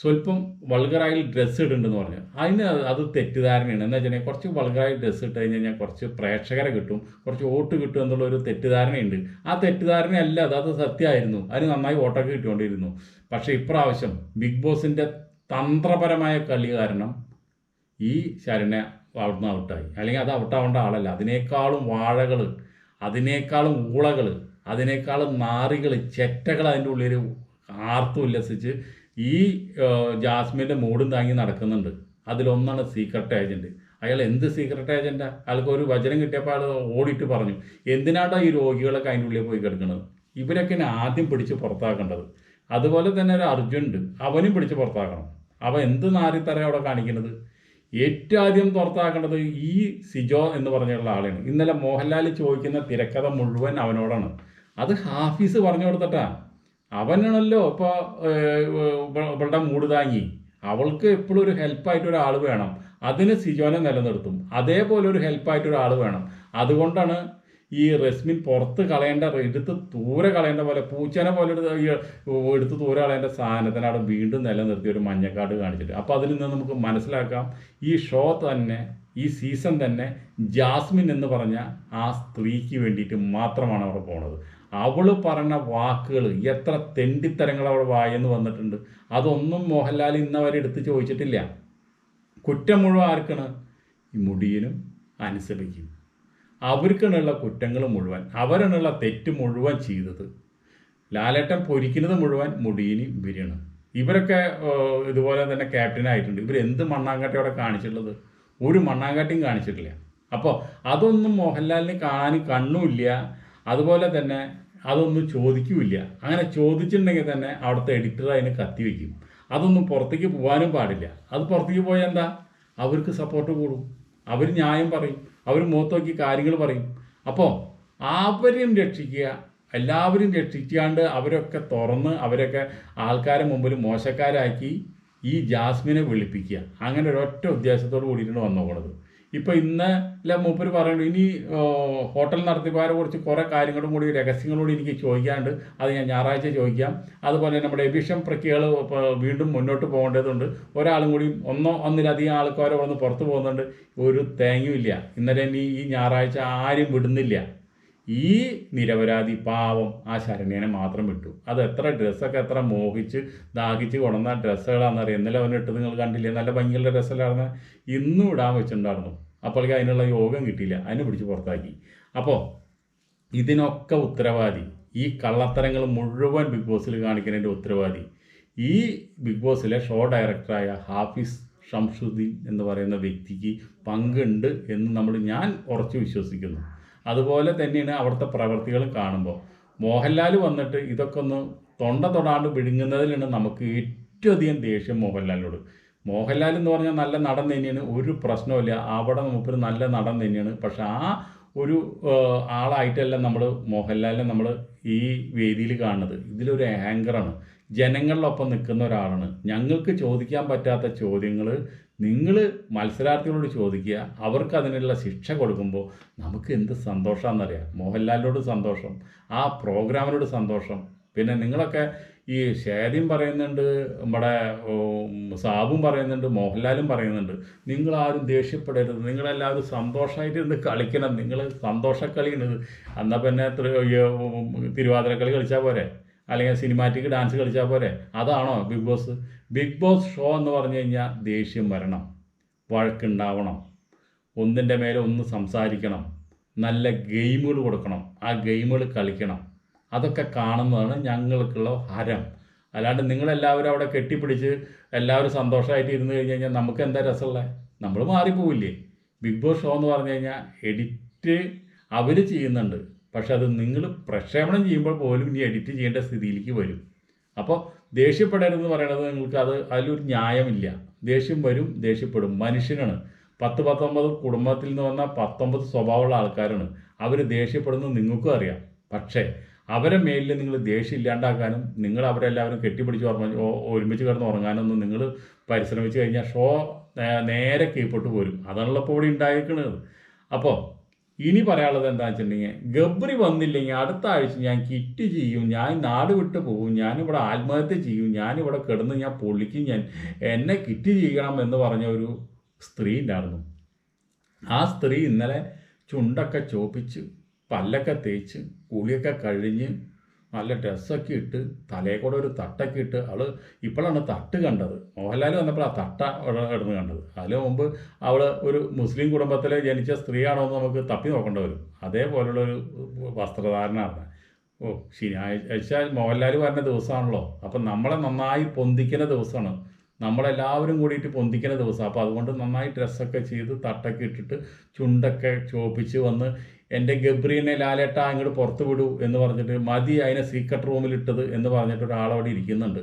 സ്വല്പം വൾഗറായി ഡ്രസ്സ് ഇടുന്നുണ്ടെന്ന് പറഞ്ഞു. അതിന് അത് തെറ്റിദ്ധാരണയാണ്. എന്താ വെച്ചാൽ കുറച്ച് വൾഗറായി ഡ്രസ്സ് ഇട്ട് കഴിഞ്ഞ് കഴിഞ്ഞാൽ കുറച്ച് പ്രേക്ഷകരെ കിട്ടും. കുറച്ച് വോട്ട് കിട്ടും എന്നുള്ള ഒരു തെറ്റിദ്ധാരണയുണ്ട്. ആ തെറ്റിദ്ധാരണയല്ല അത് അത് സത്യമായിരുന്നു. അതിന് നന്നായി വോട്ടൊക്കെ കിട്ടിക്കൊണ്ടിരുന്നു. പക്ഷേ ഇപ്രാവശ്യം ബിഗ് ബോസിന്റെ തന്ത്രപരമായ കളി കാരണം ഈ ശരണ അവിടുന്ന് ഔട്ടായി. അല്ലെങ്കിൽ അത് ഔട്ടാവേണ്ട ആളല്ല. അതിനേക്കാളും വാഴകൾ അതിനേക്കാളും ഊളകൾ അതിനേക്കാളും നാറികൾ ചെറ്റകൾ അതിന്റെ ഉള്ളിൽ ആർത്തു ഉല്ലസിച്ച് ഈ ജാസ്മിന്റെ മൂടും താങ്ങി നടക്കുന്നുണ്ട്. അതിലൊന്നാണ് സീക്രട്ട് ഏജന്റ് അയാൾ എന്ത് സീക്രട്ട് ഏജന്റാ അയാൾക്ക് ഒരു വചനം കിട്ടിയപ്പോൾ അയാൾ ഓടിയിട്ട് പറഞ്ഞു എന്തിനാട്ടോ ഈ രോഗികളൊക്കെ അതിന്റെ ഉള്ളിൽ പോയി കിടക്കുന്നത് ഇവരൊക്കെ ആദ്യം പിടിച്ച് പുറത്താക്കേണ്ടത്. അതുപോലെ തന്നെ ഒരു അർജുനുണ്ട് അവനും പിടിച്ച് പുറത്താക്കണം. അവൻ എന്ത് നാരിത്തറ അവിടെ കാണിക്കുന്നത്? ഏറ്റവും ആദ്യം പുറത്താക്കേണ്ടത് ഈ സിജോ എന്ന് പറഞ്ഞുള്ള ആളാണ്. ഇന്നലെ മോഹൻലാൽ ചോദിക്കുന്ന തിരക്കഥ മുഴുവൻ അവനോടാണ്. അത് ഹാഫീസ് പറഞ്ഞു കൊടുത്തിട്ടാ. അവനാണല്ലോ ഇപ്പോൾ ഇവളുടെ മൂട് താങ്ങി. അവൾക്ക് എപ്പോഴും ഒരു ഹെൽപ്പായിട്ട് ഒരാൾ വേണം. അതിന് സിജോനെ നിലനിർത്തും. അതേപോലെ ഒരു ഹെൽപ്പായിട്ട് ഒരാൾ വേണം. അതുകൊണ്ടാണ് ഈ റസ്മിൻ പുറത്ത് കളയേണ്ട എടുത്ത് ദൂരെ കളയേണ്ട പോലെ പൂച്ചനെ പോലെ എടുത്ത് ദൂരെ കളയേണ്ട സാധനത്തിന് അവിടെ വീണ്ടും നിലനിർത്തി ഒരു മഞ്ഞക്കാട് കാണിച്ചിട്ട്. അപ്പോൾ അതിൽ നിന്ന് നമുക്ക് മനസ്സിലാക്കാം ഈ ഷോ തന്നെ ഈ സീസൺ തന്നെ ജാസ്മിൻ എന്ന് പറഞ്ഞ ആ സ്ത്രീക്ക് വേണ്ടിയിട്ട് മാത്രമാണ് അവിടെ പോണത്. അവൾ പറഞ്ഞ വാക്കുകൾ എത്ര തെണ്ടിത്തരങ്ങൾ അവൾ വായെന്ന് വന്നിട്ടുണ്ട്. അതൊന്നും മോഹൻലാൽ ഇന്നവരെ എടുത്ത് ചോദിച്ചിട്ടില്ല. കുറ്റം മുഴുവൻ ആർക്കാണ്? ഈ മുടിയനും അനുസരിക്കും അവർക്കാണുള്ള കുറ്റങ്ങൾ മുഴുവൻ. അവരാണുള്ള തെറ്റ് മുഴുവൻ ചെയ്തത്. ലാലേട്ടൻ പൊരിക്കുന്നത് മുഴുവൻ മുടിയിനി ഇവരാണ് ഇവരൊക്കെ ഇതുപോലെ തന്നെ ക്യാപ്റ്റനായിട്ടുണ്ട് ഇവർ എന്ത് മണ്ണാങ്കട്ടി അവിടെ കാണിച്ചിട്ടുള്ളത്? ഒരു മണ്ണാങ്കട്ടിയും കാണിച്ചിട്ടില്ല. അപ്പോൾ അതൊന്നും മോഹൻലാലിന് കാണാൻ കണ്ണുമില്ല അതുപോലെ തന്നെ അതൊന്നും ചോദിക്കൂല്ല. അങ്ങനെ ചോദിച്ചിട്ടുണ്ടെങ്കിൽ തന്നെ അവിടുത്തെ എഡിറ്റർ അതിനെ കത്തിവെക്കും അതൊന്നും പുറത്തേക്ക് പോകാനും പാടില്ല. അത് പുറത്തേക്ക് പോയാൽ എന്താ? അവർക്ക് സപ്പോർട്ട് കൂടും. അവർ ന്യായം പറയും. അവർ മുഖത്ത് നോക്കി കാര്യങ്ങൾ പറയും. അപ്പോൾ അവരെയും രക്ഷിക്കുക എല്ലാവരും രക്ഷിക്കാണ്ട് അവരൊക്കെ തുറന്ന് അവരൊക്കെ ആൾക്കാരെ മുമ്പിൽ മോശക്കാരാക്കി ഈ ജാസ്മിനെ വിളിപ്പിക്കുക. അങ്ങനെ ഒരൊറ്റ ഉദ്ദേശത്തോട് കൂടിയിട്ടാണ് വന്നു പോണത് ഇപ്പം ഇന്നലെ മൂപ്പര് പറയുന്നു ഇനി ഹോട്ടൽ നടത്തിപ്പാരെ കുറിച്ച് കുറേ കാര്യങ്ങളും കൂടി രഹസ്യങ്ങളും കൂടി എനിക്ക് ചോദിക്കാണ്ട് അത് ഞാൻ ഞായറാഴ്ച ചോദിക്കാം. അതുപോലെ നമ്മുടെ എബിഷൻ പ്രക്രിയകൾ വീണ്ടും മുന്നോട്ട് പോകേണ്ടതുണ്ട്. ഒരാളും കൂടി ഒന്നോ ഒന്നിലധികം ആൾക്കാരോ വന്ന് പുറത്തു പോകുന്നുണ്ട്. ഒരു തേങ്ങയുമില്ല ഇന്നലെ ഇനി ഈ ഞായറാഴ്ച ആരും വിടുന്നില്ല. ഈ നിരപരാധി പാവം ആ ശരണ്യനെ മാത്രം വിട്ടു. അത് എത്ര ഡ്രസ്സൊക്കെ എത്ര മോഹിച്ച് ദാഹിച്ച് കൊണ്ടുവന്ന ഡ്രസ്സുകളാണെന്നറിയാം. ഇന്നലെ അവൻ ഇട്ടത് നിങ്ങൾ കണ്ടില്ലേ? നല്ല ഭംഗിയുള്ള ഡ്രസ്സല്ലായിരുന്നു ഇന്നും ഇടാൻ വെച്ചിട്ടുണ്ടായിരുന്നു. അപ്പോഴേക്ക് അതിനുള്ള യോഗം കിട്ടിയില്ല. അതിനെ പിടിച്ച് പുറത്താക്കി. അപ്പോൾ ഇതിനൊക്കെ ഉത്തരവാദി. ഈ കള്ളത്തരങ്ങൾ മുഴുവൻ ബിഗ് ബോസിൽ കാണിക്കുന്നതിന്റെ ഉത്തരവാദി. ഈ ബിഗ് ബോസിലെ ഷോ ഡയറക്ടറായ ഹാഫിസ് ഷംസുദ്ദീൻ എന്ന് പറയുന്ന വ്യക്തിക്ക് പങ്കുണ്ട് എന്ന് നമ്മൾ ഞാൻ ഉറച്ചു വിശ്വസിക്കുന്നു. അതുപോലെ തന്നെയാണ് അവിടുത്തെ പ്രവൃത്തികൾ കാണുമ്പോൾ. മോഹൻലാൽ വന്നിട്ട് ഇതൊക്കെ ഒന്ന് തൊണ്ട തൊടാണ്ട് വിഴുങ്ങുന്നതിലാണ് നമുക്ക് ഏറ്റവും അധികം ദേഷ്യം മോഹൻലാലിനോട്. മോഹൻലാൽ എന്ന് പറഞ്ഞാൽ നല്ല നടൻ തന്നെയാണ് ഒരു പ്രശ്നമില്ല അവിടെ നമുക്കൊരു നല്ല നടൻ തന്നെയാണ്. പക്ഷെ ആ ഒരു ആളായിട്ടല്ല നമ്മൾ മോഹൻലാലിനെ നമ്മൾ ഈ വേദിയിൽ കാണുന്നത്. ഇതിലൊരു ആങ്കറാണ് ജനങ്ങളിലൊപ്പം നിൽക്കുന്ന ഒരാളാണ്. ഞങ്ങൾക്ക് ചോദിക്കാൻ പറ്റാത്ത ചോദ്യങ്ങൾ നിങ്ങൾ മത്സരാർത്ഥികളോട് ചോദിക്കുക അവർക്ക് അതിനുള്ള ശിക്ഷ കൊടുക്കുമ്പോൾ നമുക്ക് എന്ത് സന്തോഷമാണെന്നറിയാം മോഹൻലാലിനോട് സന്തോഷം ആ പ്രോഗ്രാമിനോട് സന്തോഷം. പിന്നെ നിങ്ങളൊക്കെ ഈ ഷേദിയും പറയുന്നുണ്ട് നമ്മുടെ സാബും പറയുന്നുണ്ട് മോഹൻലാലും പറയുന്നുണ്ട് നിങ്ങളാരും ദേഷ്യപ്പെടരുത് നിങ്ങളെല്ലാവരും സന്തോഷമായിട്ട് ഇരുന്ന് കളിക്കണം നിങ്ങൾ സന്തോഷക്കളിയാണ് എന്നാൽ പിന്നെ തിരുവാതിരക്കളി കളിച്ചാൽ പോരെ? അല്ലെങ്കിൽ സിനിമാറ്റിക് ഡാൻസ് കളിച്ചാൽ പോരെ. അതാണോ Big Boss Big Boss show എന്ന് പറഞ്ഞു കഴിഞ്ഞാൽ ദേഷ്യം വരണം വഴക്കുണ്ടാവണം ഒന്നിന്റെ മേലെ ഒന്ന് സംസാരിക്കണം നല്ല ഗെയിമുകൾ കൊടുക്കണം ആ ഗെയിമുകൾ കളിക്കണം. അതൊക്കെ കാണുന്നതാണ് ഞങ്ങൾക്കുള്ള ഹരം. അല്ലാണ്ട് നിങ്ങളെല്ലാവരും അവിടെ കെട്ടിപ്പിടിച്ച് എല്ലാവരും സന്തോഷമായിട്ട് ഇരുന്ന് കഴിഞ്ഞ് കഴിഞ്ഞാൽ നമുക്ക് എന്താ രസമുള്ളത് നമ്മൾ മാറിപ്പോവില്ലേ? ബിഗ് ബോസ് ഷോ എന്ന് പറഞ്ഞു കഴിഞ്ഞാൽ എഡിറ്റ് അവർ ചെയ്യുന്നുണ്ട്. പക്ഷെ അത് നിങ്ങൾ പ്രക്ഷേപണം ചെയ്യുമ്പോൾ പോലും ഇനി എഡിറ്റ് ചെയ്യേണ്ട സ്ഥിതിയിലേക്ക് വരും. അപ്പോൾ ദേഷ്യപ്പെടരുതെന്ന് പറയണത് നിങ്ങൾക്ക് അത് അതിലൊരു ന്യായമില്ല. ദേഷ്യം വരും ദേഷ്യപ്പെടും. മനുഷ്യനാണ്. പത്ത് പത്തൊമ്പത് കുടുംബത്തിൽ നിന്ന് വന്ന പത്തൊമ്പത് സ്വഭാവമുള്ള ആൾക്കാരാണ്. അവർ ദേഷ്യപ്പെടുന്നത് നിങ്ങൾക്കും അറിയാം. പക്ഷേ അവരെ മേലിൽ നിങ്ങൾ ദേഷ്യം ഇല്ലാണ്ടാക്കാനും നിങ്ങൾ അവരെല്ലാവരും കെട്ടിപ്പിടിച്ച് ഓർമ്മ ഒരുമിച്ച് കിടന്ന് ഉറങ്ങാനൊന്നും നിങ്ങൾ പരിശ്രമിച്ച് കഴിഞ്ഞാൽ ഷോ നേരെ കീഴ്പോട്ട് പോരും. അതാണല്ലോ ഇപ്പോൾ ഇവിടെ ഉണ്ടായിരിക്കുന്നത്. അപ്പോൾ ഇനി പറയാനുള്ളത് എന്താണെന്ന് വെച്ചിട്ടുണ്ടെങ്കിൽ ഗബ്രി വന്നില്ലെങ്കിൽ അടുത്ത ആഴ്ച ഞാൻ കിറ്റ് ചെയ്യും ഞാൻ നാട് വിട്ട് പോകും ഞാനിവിടെ ആത്മഹത്യ ചെയ്യും ഞാനിവിടെ കിടന്ന് ഞാൻ പൊളിക്കും ഞാൻ എന്നെ കിറ്റ് ചെയ്യണം എന്ന് പറഞ്ഞ ഒരു സ്ത്രീ ഉണ്ടായിരുന്നു. ആ സ്ത്രീ ഇന്നലെ ചുണ്ടൊക്കെ ചോപ്പിച്ച് പല്ലൊക്കെ തേച്ച് കുളിയൊക്കെ കഴിഞ്ഞ് നല്ല ഡ്രസ്സൊക്കെ ഇട്ട് തലയിൽ കൂടെ ഒരു തട്ടൊക്കെ ഇട്ട് അവൾ ഇപ്പോഴാണ് തട്ട് കണ്ടത്. മോഹൻലാൽ വന്നപ്പോൾ ആ തട്ട ഇടന്ന് കണ്ടത്. അതിന് മുമ്പ് അവൾ ഒരു മുസ്ലിം കുടുംബത്തിലെ ജനിച്ച സ്ത്രീയാണോ എന്ന് നമുക്ക് തപ്പി നോക്കേണ്ടി വരും. അതേപോലുള്ള ഒരു വസ്ത്രധാരണമാണ് ഓ ശനിയാഴ്ച മോഹൻലാൽ വരുന്ന ദിവസമാണല്ലോ. അപ്പം നമ്മളെ നന്നായി പൊന്തിക്കുന്ന ദിവസമാണ്. നമ്മളെല്ലാവരും കൂടിയിട്ട് പൊന്തിക്കുന്ന ദിവസം. അപ്പോൾ അതുകൊണ്ട് നന്നായി ഡ്രസ്സൊക്കെ ചെയ്ത് തട്ടൊക്കെ ഇട്ടിട്ട് ചുണ്ടൊക്കെ ചോപ്പിച്ച് വന്ന് എന്റെ ഗബ്രീനെ ലാലേട്ട അങ്ങോട്ട് പുറത്ത് വിടൂ എന്ന് പറഞ്ഞിട്ട് മതി അതിനെ സീക്രട്ട് റൂമിലിട്ടത് എന്ന് പറഞ്ഞിട്ട് ഒരാളവിടെ ഇരിക്കുന്നുണ്ട്.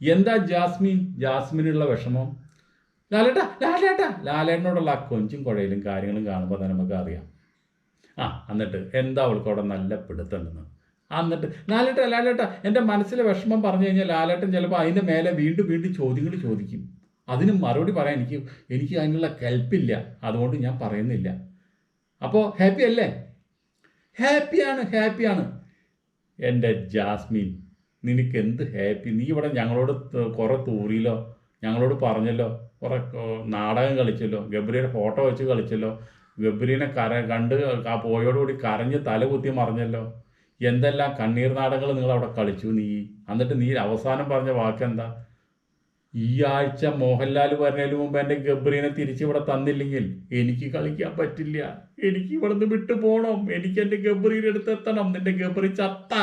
എന്താ ജാസ്മിൻ? ജാസ്മിനുള്ള വിഷമം? ലാലേട്ട ലാലേട്ട. ലാലേട്ടനോടുള്ള ആ കൊഞ്ചും കുഴയിലും കാര്യങ്ങളും കാണുമ്പോൾ തന്നെ നമുക്ക് അറിയാം. ആ എന്നിട്ട് എന്താ അവൾക്ക് അവിടെ നല്ല പിടുത്തുണ്ടെന്ന് എന്നിട്ട് ലാലേട്ട ലാലേട്ട എന്റെ മനസ്സിലെ വിഷമം പറഞ്ഞു കഴിഞ്ഞാൽ ലാലേട്ടൻ ചിലപ്പോൾ അതിന്റെ മേലെ വീണ്ടും വീണ്ടും ചോദ്യങ്ങൾ ചോദിക്കും. അതിന് മറുപടി പറയാൻ എനിക്ക് എനിക്ക് അതിനുള്ള കെൽപ്പില്ല. അതുകൊണ്ട് ഞാൻ പറയുന്നില്ല. അപ്പോൾ ഹാപ്പി അല്ലേ? ഹാപ്പിയാണ് ഹാപ്പിയാണ് എന്റെ ജാസ്മിൻ നിനക്ക് എന്ത് ഹാപ്പി നീ ഇവിടെ ഞങ്ങളോട് കുറേ തൂറിയില്ലോ ഞങ്ങളോട് പറഞ്ഞല്ലോ കുറേ നാടകം കളിച്ചല്ലോ ഗബ്രിയുടെ ഫോട്ടോ വെച്ച് കളിച്ചല്ലോ ഗബ്രീനെ കര കണ്ട് പോയോടുകൂടി കരഞ്ഞ് തല കുത്തി മറിഞ്ഞല്ലോ. എന്തെല്ലാം കണ്ണീർ നാടകങ്ങൾ നിങ്ങൾ അവിടെ കളിച്ചു നീ? എന്നിട്ട് നീ അവസാനം പറഞ്ഞ വാക്കെന്താ? ഈ ആഴ്ച മോഹൻലാൽ വരുന്നതിന് മുമ്പ് എന്റെ ഗബ്രീനെ തിരിച്ചിവിടെ തന്നില്ലെങ്കിൽ എനിക്ക് കളിക്കാൻ പറ്റില്ല. എനിക്ക് ഇവിടുന്ന് വിട്ടു പോകണം എനിക്ക് എന്റെ ഗബ്രീയുടെ അടുത്ത് എത്തണം. നിന്റെ ഗബ്രി ചത്ത.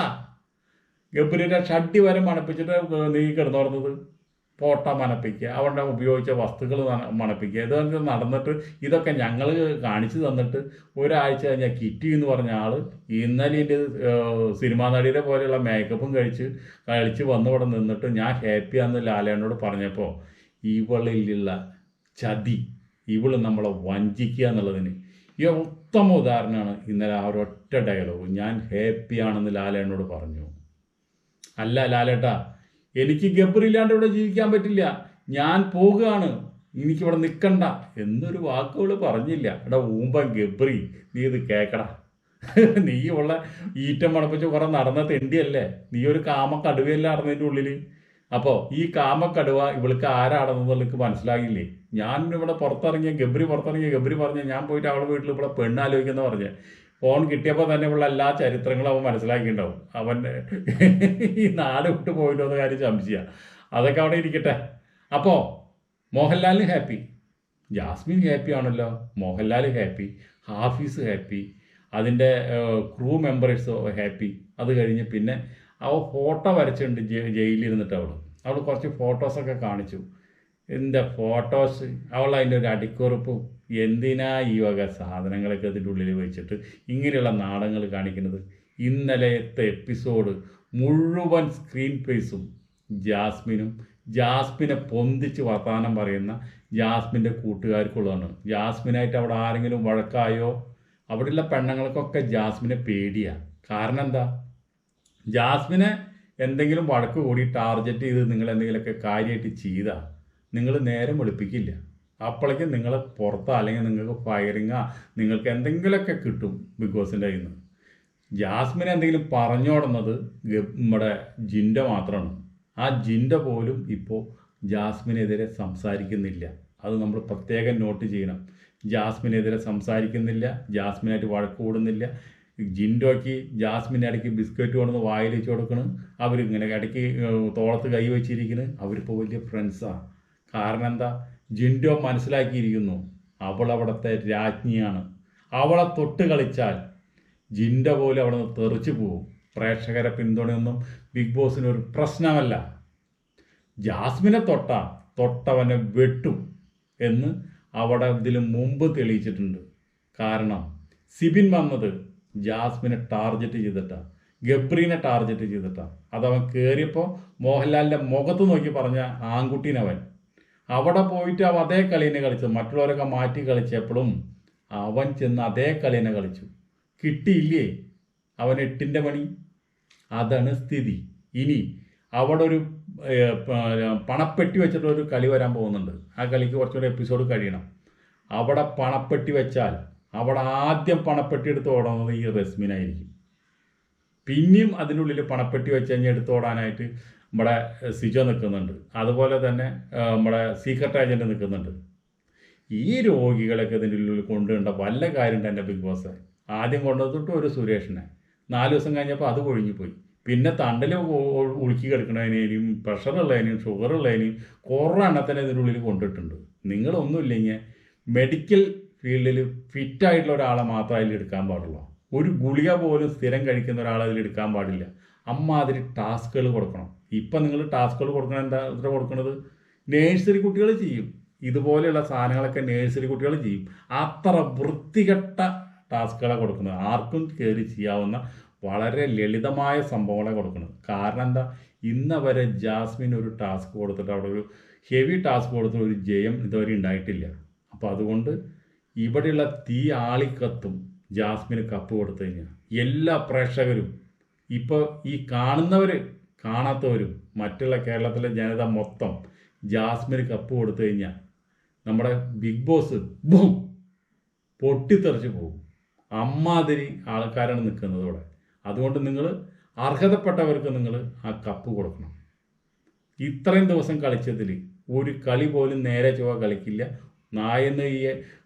ഗബ്രീന്റെ ഷഡ്ഡി വരെ മണപ്പിച്ചിട്ട് നീ കിടന്നുറന്നത്. ഫോട്ടോ മനപ്പിക്കുക അവരുടെ ഉപയോഗിച്ച വസ്തുക്കൾ മണപ്പിക്കുക. ഇതൊക്കെ നടന്നിട്ട് ഇതൊക്കെ ഞങ്ങൾ കാണിച്ചു തന്നിട്ട് ഒരാഴ്ച കഴിഞ്ഞാൽ കിറ്റി എന്ന് പറഞ്ഞ ആൾ ഇന്നലെ എന്റെ സിനിമാ നടിയുടെ പോലെയുള്ള മേക്കപ്പും കഴിച്ച് കഴിച്ച് വന്ന് ഇവിടെ നിന്നിട്ട് ഞാൻ ഹാപ്പിയാന്ന് ലാലേനോട് പറഞ്ഞപ്പോൾ ഇവളിലുള്ള ചതി ഇവൾ നമ്മളെ വഞ്ചിക്കുക എന്നുള്ളതിന്. ഈ ഉത്തമ ഉദാഹരണമാണ് ഇന്നലെ ആ ഒരൊറ്റ ഡയലോഗ് ഞാൻ ഹാപ്പിയാണെന്ന് ലാലേനോട് പറഞ്ഞു. അല്ല ലാലേട്ടാ എനിക്ക് ഗബ്രില്ലാണ്ട് ഇവിടെ ജീവിക്കാൻ പറ്റില്ല. ഞാൻ പോകുകയാണ്. എനിക്കിവിടെ നിൽക്കണ്ട എന്നൊരു വാക്കുകൾ പറഞ്ഞില്ല. എടാ ഊമ്പ ഗബ്രി നീ ഇത് കേക്കടാ. നീ ഉള്ള ഈറ്റം മണപ്പിച്ച് കുറെ നടന്ന തെണ്ടിയല്ലേ? നീ ഒരു കാമക്കടുവയല്ല നടന്നതിന്റെ ഉള്ളിൽ അപ്പോൾ ഈ കാമക്കടുവ ഇവൾക്ക് ആരാണെന്നുള്ളത് എനിക്ക് മനസ്സിലാകില്ലേ ഞാൻ ഇവിടെ പുറത്തിറങ്ങിയ ഗബ്രി പുറത്തിറങ്ങിയ ഗബ്രി പറഞ്ഞ ഞാൻ പോയിട്ട് അവളെ വീട്ടിൽ ഇവിടെ പെണ്ണ് പറഞ്ഞേ പറഞ്ഞ്. ഫോൺ കിട്ടിയപ്പോൾ തന്നെ ഉള്ള എല്ലാ ചരിത്രങ്ങളും അവൻ മനസ്സിലാക്കിയിട്ടുണ്ടാവും. അവൻ ഈ നാട് വിട്ട് പോയിട്ടോ എന്ന കാര്യം സംശയ അതൊക്കെ അവിടെ ഇരിക്കട്ടെ. അപ്പോൾ മോഹൻലാലിന് ഹാപ്പി. ജാസ്മിൻ ഹാപ്പി ആണല്ലോ. മോഹൻലാൽ ഹാപ്പി. ഹാഫീസ് ഹാപ്പി. അതിന്റെ ക്രൂ മെമ്പേഴ്സ് ഹാപ്പി. അത് കഴിഞ്ഞ് പിന്നെ അവ ഫോട്ടോ വരച്ചിട്ടുണ്ട് ജയിലിരുന്നിട്ട് അവൾ അവൾ കുറച്ച് ഫോട്ടോസൊക്കെ കാണിച്ചു. എന്റെ ഫോട്ടോസ്? അവൾ അതിന്റെ ഒരു അടിക്കുറിപ്പും എന്തിനാ ഈ വക സാധനങ്ങളൊക്കെ അതിന്റെ ഉള്ളിൽ വെച്ചിട്ട് ഇങ്ങനെയുള്ള നാടങ്ങൾ കാണിക്കുന്നത്? ഇന്നലത്തെ എപ്പിസോഡ് മുഴുവൻ സ്ക്രീൻ പേസും ജാസ്മിനും ജാസ്മിനെ പൊന്തിച്ച് വർത്തമാനം പറയുന്ന ജാസ്മിന്റെ കൂട്ടുകാർക്കുള്ളതാണ്. ജാസ്മിനായിട്ട് അവിടെ ആരെങ്കിലും വഴക്കായോ? അവിടെയുള്ള പെണ്ണുങ്ങൾക്കൊക്കെ ജാസ്മിനെ പേടിയാണ് കാരണം എന്താ? ജാസ്മിനെ എന്തെങ്കിലും വഴക്ക് കൂടി ടാർഗറ്റ് ചെയ്ത് നിങ്ങൾ എന്തെങ്കിലുമൊക്കെ കാര്യമായിട്ട് ചെയ്താൽ നിങ്ങൾ നേരം വെളുപ്പിക്കില്ല. അപ്പോഴേക്കും നിങ്ങൾ പുറത്ത് അല്ലെങ്കിൽ നിങ്ങൾക്ക് ഫയറിങ്ങാ നിങ്ങൾക്ക് എന്തെങ്കിലുമൊക്കെ കിട്ടും ബിഗ് ബോസിന്റെ കയ്യിൽ നിന്ന് ജാസ്മിൻ എന്തെങ്കിലും പറഞ്ഞോടുന്നത് നമ്മുടെ ജിന്റെ മാത്രമാണ്. ആ ജിന്റെ പോലും ഇപ്പോൾ ജാസ്മിനെതിരെ സംസാരിക്കുന്നില്ല. അത് നമ്മൾ പ്രത്യേകം നോട്ട് ചെയ്യണം. ജാസ്മിനെതിരെ സംസാരിക്കുന്നില്ല ജാസ്മിനായിട്ട് വഴക്ക് കൂടുന്നില്ല. ജിൻഡോയ്ക്ക് ജാസ്മിന്റെ ഇടയ്ക്ക് ബിസ്ക്കറ്റ് കൊണ്ടുവന്ന് വായിൽ വെച്ച് കൊടുക്കണം. അവരിങ്ങനെ ഇടയ്ക്ക് തോളത്ത് കൈ വെച്ചിരിക്കുന്നത് അവരിപ്പോൾ വലിയ ഫ്രണ്ട്സാണ് കാരണം എന്താ? ജിൻഡോ മനസ്സിലാക്കിയിരിക്കുന്നു. അവൾ അവിടുത്തെ രാജ്ഞിയാണ്. അവളെ തൊട്ട് കളിച്ചാൽ ജിൻഡ പോലെ അവിടെ നിന്ന് തെറിച്ചു പോകും പ്രേക്ഷകരെ പിന്തുണയൊന്നും ബിഗ് ബോസിന് ഒരു പ്രശ്നമല്ല. ജാസ്മിനെ തൊട്ട തൊട്ടവനെ വെട്ടും എന്ന് അവിടെ ഇതിന് മുമ്പ് തെളിയിച്ചിട്ടുണ്ട്. കാരണം സിബിൻ വന്നത് ജാസ്മിനെ ടാർഗറ്റ് ചെയ്തിട്ടാ ഗബ്രീനെ ടാർഗറ്റ് ചെയ്തിട്ടാ. അതവൻ കയറിയപ്പോൾ മോഹൻലാലിന്റെ മുഖത്ത് നോക്കി പറഞ്ഞ ആൺകുട്ടീനവൻ. അവിടെ പോയിട്ട് അവൻ അതേ കളീനെ കളിച്ചു. മറ്റുള്ളവരൊക്കെ മാറ്റി കളിച്ചപ്പോഴും അവൻ ചെന്ന് അതേ കളീനെ കളിച്ചു. കിട്ടിയില്ലേ? അവൻ എട്ടിന്റെ പണി. അതാണ് സ്ഥിതി. ഇനി അവിടെ ഒരു പണപ്പെട്ടി വെച്ചിട്ടുള്ള ഒരു കളി വരാൻ പോകുന്നുണ്ട്. ആ കളിക്ക് കുറച്ചുകൂടെ എപ്പിസോഡ് കഴിയണം. അവിടെ പണപ്പെട്ടി വെച്ചാൽ അവിടെ ആദ്യം പണപ്പെട്ടി എടുത്ത് ഓടുന്നത് ഈ റസ്മിനായിരിക്കും. പിന്നെയും അതിനുള്ളിൽ പണപ്പെട്ടി വെച്ച് കഴിഞ്ഞാൽ എടുത്ത് ഓടാനായിട്ട് നമ്മുടെ സിജോ നിൽക്കുന്നുണ്ട്. അതുപോലെ തന്നെ നമ്മുടെ സീക്രട്ട് ഏജന്റ് നിൽക്കുന്നുണ്ട്. ഈ രോഗികളൊക്കെ ഇതിന്റെ ഉള്ളിൽ കൊണ്ടുവരേണ്ട വല്ല കാര്യമുണ്ട് എന്റെ ബിഗ് ബോസ്. ആദ്യം കൊണ്ടുവന്നിട്ട് ഒരു സുരേഷിനെ. നാല് ദിവസം കഴിഞ്ഞപ്പോൾ അത് കൊഴിഞ്ഞു പോയി പിന്നെ തണ്ടൽ ഉളുക്കി കിടക്കണതിനേയും പ്രഷറുള്ളതിനും ഷുഗറുള്ളതിനും കുറേ എണ്ണത്തിനെ ഇതിനുള്ളിൽ കൊണ്ടിട്ടുണ്ട്. നിങ്ങളൊന്നുമില്ലെങ്കിൽ മെഡിക്കൽ ഫീൽഡിൽ ഫിറ്റായിട്ടുള്ള ഒരാളെ മാത്രമേ അതിൽ എടുക്കാൻ പാടുള്ളൂ. ഒരു ഗുളിക പോലും സ്ഥിരം കഴിക്കുന്ന ഒരാളെ എടുക്കാൻ പാടില്ല. അമ്മാതിരി ടാസ്കുകൾ കൊടുക്കണം. ഇപ്പം നിങ്ങൾ ടാസ്കുകൾ കൊടുക്കണ എന്താ എത്ര കൊടുക്കുന്നത് നേഴ്സറി കുട്ടികൾ ചെയ്യും. ഇതുപോലെയുള്ള സാധനങ്ങളൊക്കെ നേഴ്സറി കുട്ടികൾ ചെയ്യും. അത്ര വൃത്തികെട്ട ടാസ്കുകളാണ് കൊടുക്കുന്നത്. ആർക്കും കയറി ചെയ്യാവുന്ന വളരെ ലളിതമായ സംഭവങ്ങളെ കൊടുക്കുന്നത്. കാരണം എന്താ? ഇന്ന് വരെ ജാസ്മിൻ ഒരു ടാസ്ക് കൊടുത്തിട്ട് അവിടെ ഒരു ഹെവി ടാസ്ക് കൊടുത്തിട്ട് ഒരു ജയം ഇതുവരെ ഉണ്ടായിട്ടില്ല. അപ്പോൾ അതുകൊണ്ട് ഇവിടെയുള്ള തീ ആളിക്കത്തും ജാസ്മിന് കപ്പ് കൊടുത്തു കഴിഞ്ഞാൽ എല്ലാ പ്രേക്ഷകരും ഇപ്പോൾ ഈ കാണുന്നവർ കാണാത്തവരും മറ്റുള്ള കേരളത്തിലെ ജനത മൊത്തം ജാസ്മിന് കപ്പ് കൊടുത്തു കഴിഞ്ഞാൽ നമ്മുടെ ബിഗ് ബോസ് ബും പൊട്ടിത്തെറിച്ച് പോകും. അമ്മാതിരി ആൾക്കാരാണ് നിൽക്കുന്നത് ഇവിടെ അതുകൊണ്ട് നിങ്ങൾ അർഹതപ്പെട്ടവർക്ക് നിങ്ങൾ ആ കപ്പ് കൊടുക്കണം. ഇത്രയും ദിവസം കളിച്ചതിൽ ഒരു കളി പോലും നേരെ ചൊവ്വ കളിക്കില്ല. നായെന്ന് ഈ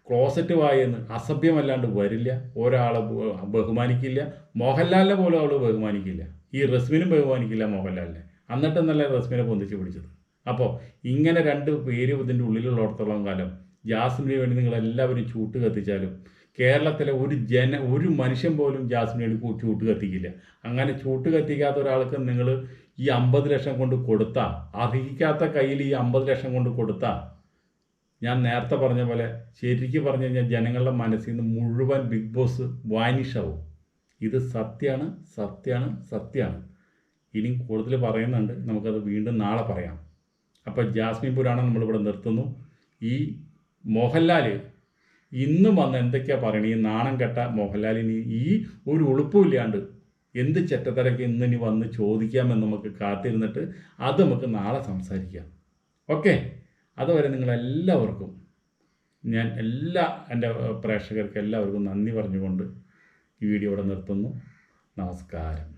ക്ലോസറ്റ് വായെന്ന് അസഭ്യമല്ലാണ്ട് വരില്ല. ഒരാളെ ബഹുമാനിക്കില്ല. മോഹൻലാലിനെ പോലും അവൾ ബഹുമാനിക്കില്ല. ഈ റസ്മിനും ബഹുമാനിക്കില്ല മോഹൻലാലിനെ. എന്നിട്ടെന്നല്ല റസ്മിനെ പൊന്തിച്ച് പിടിച്ചത്? അപ്പോൾ ഇങ്ങനെ രണ്ട് പേര് ഇതിന്റെ ഉള്ളിലുള്ളിടത്തോളം കാലം ജാസ്മിന് വേണ്ടി നിങ്ങൾ എല്ലാവരും ചൂട്ട് കത്തിച്ചാലും കേരളത്തിലെ ഒരു ജന ഒരു മനുഷ്യൻ പോലും ജാസ്മിന് വേണ്ടി ചൂട്ട് കത്തിക്കില്ല. അങ്ങനെ ചൂട്ട് കത്തിക്കാത്ത ഒരാൾക്ക് നിങ്ങൾ ഈ അമ്പത് ലക്ഷം കൊണ്ട് കൊടുത്താൽ അർഹിക്കാത്ത കയ്യിൽ ഈ അമ്പത് ലക്ഷം കൊണ്ട് കൊടുത്താൽ ഞാൻ നേരത്തെ പറഞ്ഞ പോലെ ശരിക്കും പറഞ്ഞു കഴിഞ്ഞാൽ ജനങ്ങളുടെ മനസ്സിൽ നിന്ന് മുഴുവൻ ബിഗ് ബോസ് വാനിഷ് ആവും ഇത് സത്യമാണ് സത്യമാണ് സത്യമാണ് ഇനിയും കൂടുതൽ പറയുന്നുണ്ട്. നമുക്കത് വീണ്ടും നാളെ പറയാം. അപ്പോൾ ജാസ്മിൻ പുരാണം നമ്മളിവിടെ നിർത്തുന്നു. ഈ മോഹൻലാൽ ഇന്നും വന്ന് എന്തൊക്കെയാണ് പറയണത് ഈ നാണം കെട്ട മോഹൻലാലിന് ഈ ഒരു ഉളുപ്പുമില്ലാണ്ട് എന്ത് ചെറ്റത്തരക്ക് ഇന്നിനി വന്ന് ചോദിക്കാമെന്ന് നമുക്ക് കാത്തിരുന്നിട്ട് അത് നമുക്ക് നാളെ സംസാരിക്കാം. ഓക്കെ? അതുവരെ നിങ്ങളെല്ലാവർക്കും ഞാൻ എല്ലാ എന്റെ പ്രേക്ഷകർക്ക് എല്ലാവർക്കും നന്ദി പറഞ്ഞുകൊണ്ട് ഈ വീഡിയോ ഇവിടെ നിർത്തുന്നു. നമസ്കാരം.